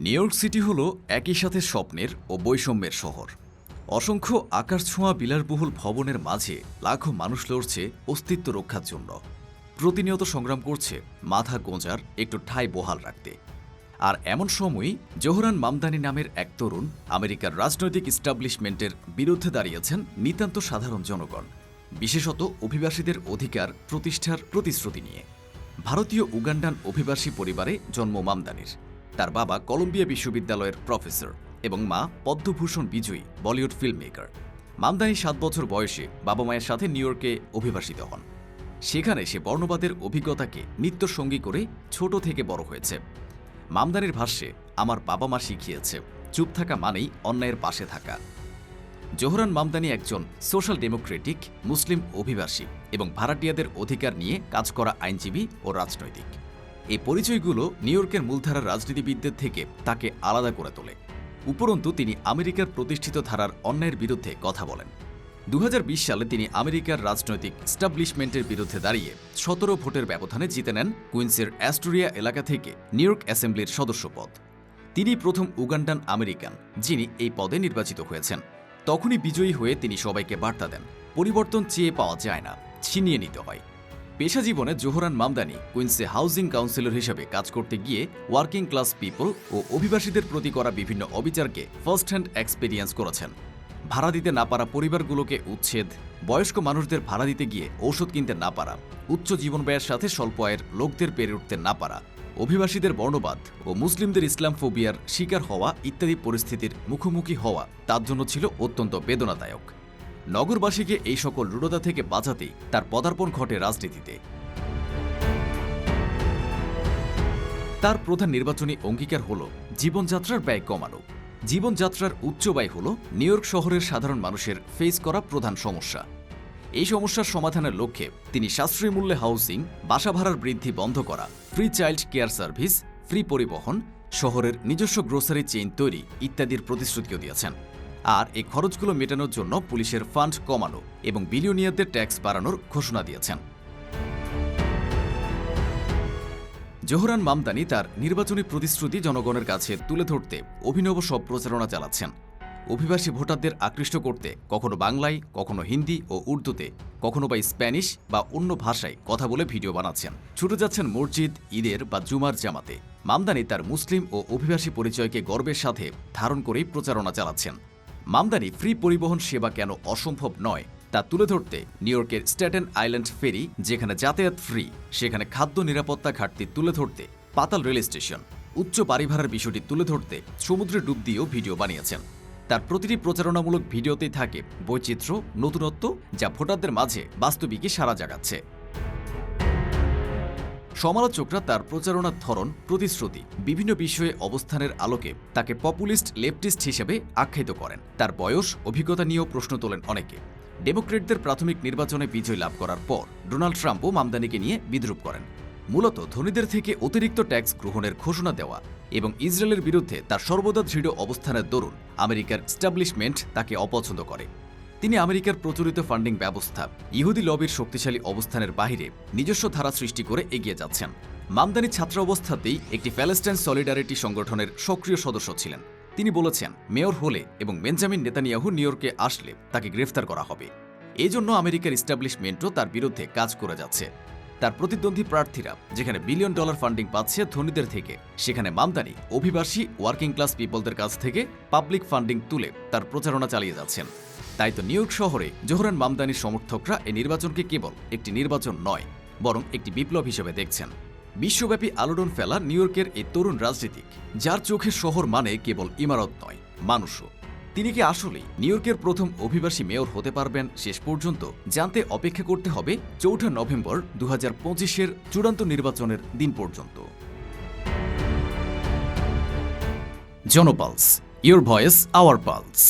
New York city হল একই সাথে স্বপ্নের ও বৈষম্যের শহর। অসংখ্য আকাশ ছোঁয়া বিলাসবহুল ভবনের মাঝে লাখো মানুষ লড়ছে অস্তিত্ব রক্ষার জন্য। প্রতিনিয়ত সংগ্রাম করছে মাথা গোঁজার, একটু ঠাঁই বহাল রাখতে। আর এমন সময়ই জোহরান মামদানি নামের এক তরুণ আমেরিকার রাজনৈতিক ইস্টাবলিশমেন্টের বিরুদ্ধে দাঁড়িয়েছেন নিতান্ত সাধারণ জনগণ, বিশেষত অভিবাসীদের অধিকার, প্রতিষ্ঠার প্রতিশ্রুতি নিয়ে। ভারতীয় উগান্ডান অভিবাসী পরিবারে জন্ম মামদানির। তার বাবা কলম্বিয়া বিশ্ববিদ্যালয়ের প্রফেসর এবং মা পদ্মভূষণ বিজয়ী বলিউড ফিল্ম মেকার মামদানি সাত বছর বয়সে বাবা মায়ের সাথে নিউ ইয়র্কে অভিবাসিত হন। সেখানে সে বর্ণবাদের অভিজ্ঞতাকে নিত্যসঙ্গী করে ছোট থেকে বড় হয়েছে। মামদানির ভাষ্যে, আমার বাবা মা শিখিয়েছে, চুপ থাকা মানেই অন্যায়ের পাশে থাকা। জোহরান মামদানি একজন সোশ্যাল ডেমোক্রেটিক, মুসলিম অভিবাসী এবং ভাড়াটিয়াদের অধিকার নিয়ে কাজ করা আইনজীবী ও রাজনৈতিক। এই পরিচয়গুলো নিউ ইয়র্কের মূলধারার রাজনীতিবিদদের থেকে তাকে আলাদা করে তোলে। উপরন্তু তিনি আমেরিকার প্রতিষ্ঠিত ধারার অন্যায়ের বিরুদ্ধে কথা বলেন। দু হাজার বিশ সালে তিনি আমেরিকার রাজনৈতিক স্টাবলিশমেন্টের বিরুদ্ধে দাঁড়িয়ে সতেরো ভোটের ব্যবধানে জিতে নেন কুইন্সের অ্যাস্টোরিয়া এলাকা থেকে নিউ ইয়র্ক অ্যাসেম্বলির সদস্য পদ তিনি প্রথম উগান্ডান আমেরিকান, যিনি এই পদে নির্বাচিত হয়েছেন। তখনই বিজয়ী হয়ে তিনি সবাইকে বার্তা দেন, পরিবর্তন চেয়ে পাওয়া যায় না, ছিনিয়ে নিতে হয়। পেশা জীবনে জোহরান মামদানি কুইন্সে হাউজিং কাউন্সিলর হিসেবে কাজ করতে গিয়ে ওয়ার্কিং ক্লাস পিপল ও অভিবাসীদের প্রতি করা বিভিন্ন অবিচারকে ফার্স্ট হ্যান্ড এক্সপিরিয়েন্স করেছেন। ভাড়া দিতে না পারা পরিবারগুলোকে উচ্ছেদ, বয়স্ক মানুষদের ভাড়া দিতে গিয়ে ঔষধ কিনতে না পারা, উচ্চ জীবন ব্যয়ের সাথে স্বল্প আয়ের লোকদের পেরে উঠতে না পারা, অভিবাসীদের বর্ণবাদ ও মুসলিমদের ইসলাম ফোবিয়ার শিকার হওয়া ইত্যাদি পরিস্থিতির মুখোমুখি হওয়া তার জন্য ছিল অত্যন্ত বেদনাদায়ক। নগরবাসীকে এই সকল রূঢ়তা থেকে বাঁচাতেই তার পদার্পণ ঘটে রাজনীতিতে। তার প্রধান নির্বাচনী অঙ্গীকার হল জীবনযাত্রার ব্যয় কমানো। জীবনযাত্রার উচ্চ ব্যয় হল নিউ ইয়র্ক শহরের সাধারণ মানুষের ফেস করা প্রধান সমস্যা। এই সমস্যার সমাধানের লক্ষ্যে তিনি সাশ্রয়ী মূল্যে হাউসিং বাসা ভাড়ার বৃদ্ধি বন্ধ করা free child care service free পরিবহন, শহরের নিজস্ব গ্রোসারি চেইন তৈরি ইত্যাদির প্রতিশ্রুতিও দিয়েছেন। আর এই খরচগুলো মেটানোর জন্য পুলিশের ফান্ড কমানো এবং বিলিয়নিয়ারদের ট্যাক্স বাড়ানোর ঘোষণা দিয়েছেন। জোহরান মামদানি তার নির্বাচনী প্রতিশ্রুতি জনগণের কাছে তুলে ধরতে অভিনব সব প্রচারণা চালাচ্ছেন। অভিবাসী ভোটারদের আকৃষ্ট করতে কখনো বাংলায়, কখনো হিন্দি ও উর্দুতে, কখনো বা স্প্যানিশ বা অন্য ভাষায় কথা বলে ভিডিও বানাচ্ছেন। ছুটে যাচ্ছেন মসজিদ, ঈদের বা জুমার জামাতে। মামদানি তার মুসলিম ও অভিবাসী পরিচয়কে গর্বের সাথে ধারণ করেই প্রচারণা চালাচ্ছেন। মামদানি ফ্রি পরিবহন সেবা কেন অসম্ভব নয় তা তুলে ধরতে নিউ ইয়র্কের স্ট্যাটেন আইল্যান্ড ফেরি, যেখানে যাতায়াত ফ্রি, সেখানে খাদ্য নিরাপত্তা ঘাটতি তুলে ধরতে পাতাল রেল স্টেশন। উচ্চ বাড়ি ভাড়ার বিষয়টি তুলে ধরতে সমুদ্রে ডুব দিয়েও ভিডিও বানিয়েছেন। তার প্রতিটি প্রচারণামূলক ভিডিওতেই থাকে বৈচিত্র্য, নতুনত্ব, যা ভোটারদের মাঝে বাস্তবিকই সারা জাগাচ্ছে। সমালোচকরা তার প্রচারণার ধরন, প্রতিশ্রুতি, বিভিন্ন বিষয়ে অবস্থানের আলোকে তাকে পপুলিস্ট লেফটিস্ট হিসেবে আখ্যায়িত করেন। তার বয়স, অভিজ্ঞতা নিয়েও প্রশ্ন তোলেন অনেকে। ডেমোক্রেটদের প্রাথমিক নির্বাচনে বিজয় লাভ করার পর ডোনাল্ড ট্রাম্পও মামদানিকে নিয়ে বিদ্রুপ করেন। মূলত ধনীদের থেকে অতিরিক্ত ট্যাক্স গ্রহণের ঘোষণা দেওয়া এবং ইসরায়েলের বিরুদ্ধে তার সর্বদা দৃঢ় অবস্থানের দরুন আমেরিকার স্টাবলিশমেন্ট তাকে অপছন্দ করে। তিনি আমেরিকার প্রচলিত ফান্ডিং ব্যবস্থা, ইহুদি লবির শক্তিশালী অবস্থানের বাহিরে নিজস্ব ধারা সৃষ্টি করে এগিয়ে যাচ্ছেন। মামদানি ছাত্র অবস্থাতেই একটি প্যালেস্টাইন সলিডারিটি সংগঠনের সক্রিয় সদস্য ছিলেন। তিনি বলেছেন, মেয়র হলে এবং বেঞ্জামিন নেতানিয়াহু নিউ ইয়র্কে আসলে তাকে গ্রেফতার করা হবে। এই জন্য আমেরিকার ইস্টাবলিশমেন্টও তার বিরুদ্ধে কাজ করে যাচ্ছে। তার প্রতিদ্বন্দ্বী প্রার্থীরা, যেখানে বিলিয়ন ডলার ফান্ডিং পাচ্ছে ধনীদের থেকে, সেখানে মামদানি অভিবাসী, ওয়ার্কিং ক্লাস পিপলদের কাছ থেকে পাবলিক ফান্ডিং তুলে তার প্রচারণা চালিয়ে যাচ্ছেন। তাই তো নিউ শহরে জোহরান মামদানির সমর্থকরা এই নির্বাচনকে কেবল একটি নির্বাচন নয়, বরং একটি বিপ্লব হিসেবে দেখছেন। বিশ্বব্যাপী আলোড়ন ফেলা নিউ ইয়র্কের এই তরুণ রাজনীতিক, যার চোখে শহর মানে কেবল ইমারত নয়, মানুষও। তিনি কি আসলেই নিউ ইয়র্কের প্রথম অভিবাসী মেয়র হতে পারবেন শেষ পর্যন্ত জানতে অপেক্ষা করতে হবে চৌঠা নভেম্বর দু হাজার পঁচিশের চূড়ান্ত নির্বাচনের দিন পর্যন্ত। জনপালস, ইয়োর ভয়েস, আওয়ার পালস।